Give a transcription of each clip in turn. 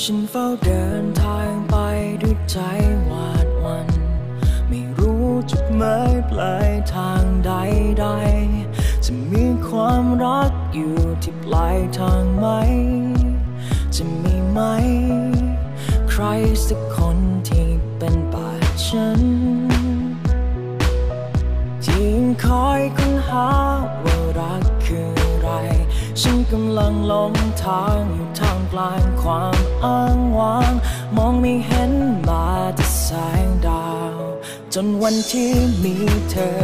ฉันเฝ้าเดินทางไปด้วยใจหวาดวัน ไม่รู้จุดหมายปลายทางใดๆ จะมีความรักอยู่ที่ปลายทางไหม จะมีไหม ใครสักคนที่เป็นป่าฉันที่คอยค้นหา ฉันกำลังหลงทางอยู่ท่ามกลางความอ้างว้าง มองไม่เห็นมาแต่แสงดาว จนวันที่มีเธอ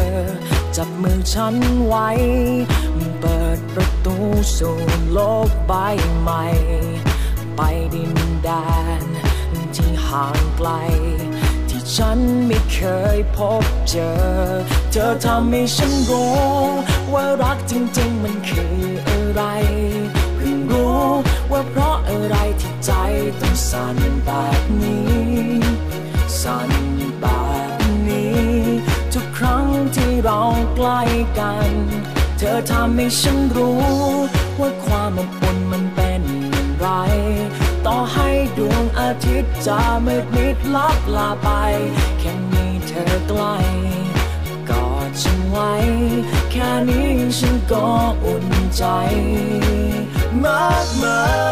จับมือฉันไว้ เปิดประตูสู่โลกใบใหม่ ไปดินแดนที่ห่างไกลที่ฉันไม่เคยพบเจอ เธอทำให้ฉันรู้ว่ารักจริงๆมัน ใกล้กัน เธอทำให้ฉันรู้ ว่าความอบอุ่นมันเป็นอย่างไร ต่อให้ดวงอาทิตย์จะมืดมิดลับลาไป แค่มีเธอใกล้กอดฉันไว้ แค่นี้ฉันก็อุ่นใจ มากมาย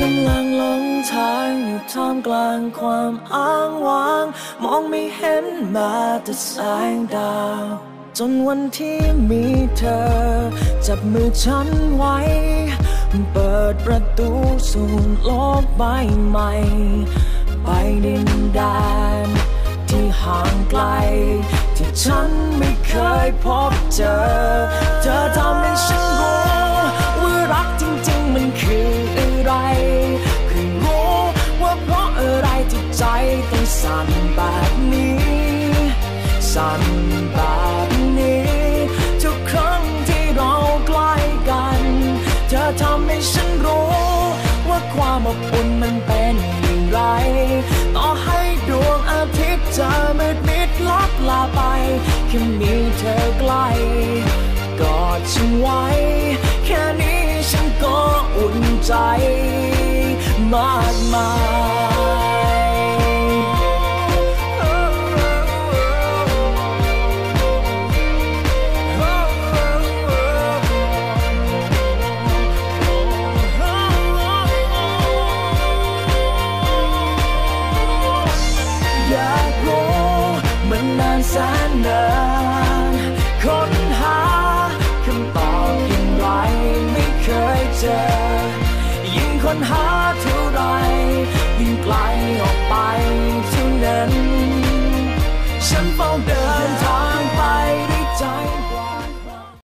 กำลังหลงทางอยู่ท่ามกลางความอ้างว้าง มองไม่เห็นมาแต่แสงดาว จนวันที่มีเธอ จับมือฉันไว้ เปิดประตูสู่โลกใบใหม่ ไปดินแดนที่ห่างไกล ที่ฉันไม่เคยพบเจอ สั่นแบบนี้ ทุกครั้งที่เราใกล้กัน เธอทำให้ฉันรู้ ว่าความอบอุ่นมันเป็นอย่างไร ต่อให้ดวงอาทิตย์จะมืดมิดลับลาไปแค่มีเธอใกล้กอดฉันไว้ แค่นี้ฉันก็อุ่นใจมาก แสนนานค้นหาคำตอบอย่างไรไม่เคยเจอ ยิ่งค้นหาเท่าไรยิ่งไกลออก